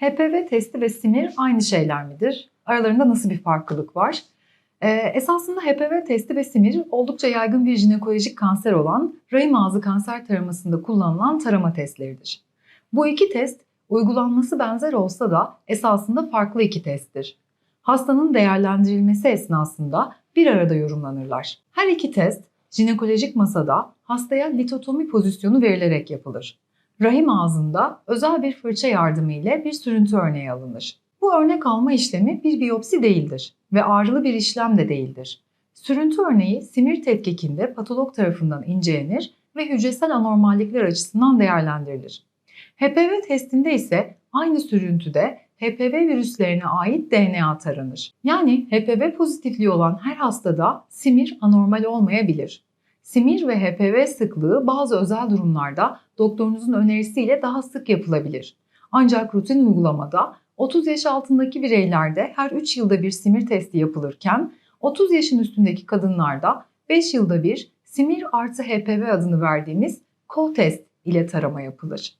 HPV testi ve simir aynı şeyler midir? Aralarında nasıl bir farklılık var? Ee, esasında HPV testi ve simir oldukça yaygın bir jinekolojik kanser olan rahim ağzı kanser taramasında kullanılan tarama testleridir. Bu iki test uygulanması benzer olsa da esasında farklı iki testtir. Hastanın değerlendirilmesi esnasında bir arada yorumlanırlar. Her iki test jinekolojik masada hastaya litotomi pozisyonu verilerek yapılır. Rahim ağzında özel bir fırça yardımı ile bir sürüntü örneği alınır. Bu örnek alma işlemi bir biyopsi değildir ve ağrılı bir işlem de değildir. Sürüntü örneği simir tetkikinde patolog tarafından incelenir ve hücresel anormallikler açısından değerlendirilir. HPV testinde ise aynı sürüntüde HPV virüslerine ait DNA taranır. Yani HPV pozitifliği olan her hastada simir anormal olmayabilir. Simir ve HPV sıklığı bazı özel durumlarda doktorunuzun önerisiyle daha sık yapılabilir. Ancak rutin uygulamada 30 yaş altındaki bireylerde her 3 yılda bir simir testi yapılırken 30 yaşın üstündeki kadınlarda 5 yılda bir simir artı HPV adını verdiğimiz co-test ile tarama yapılır.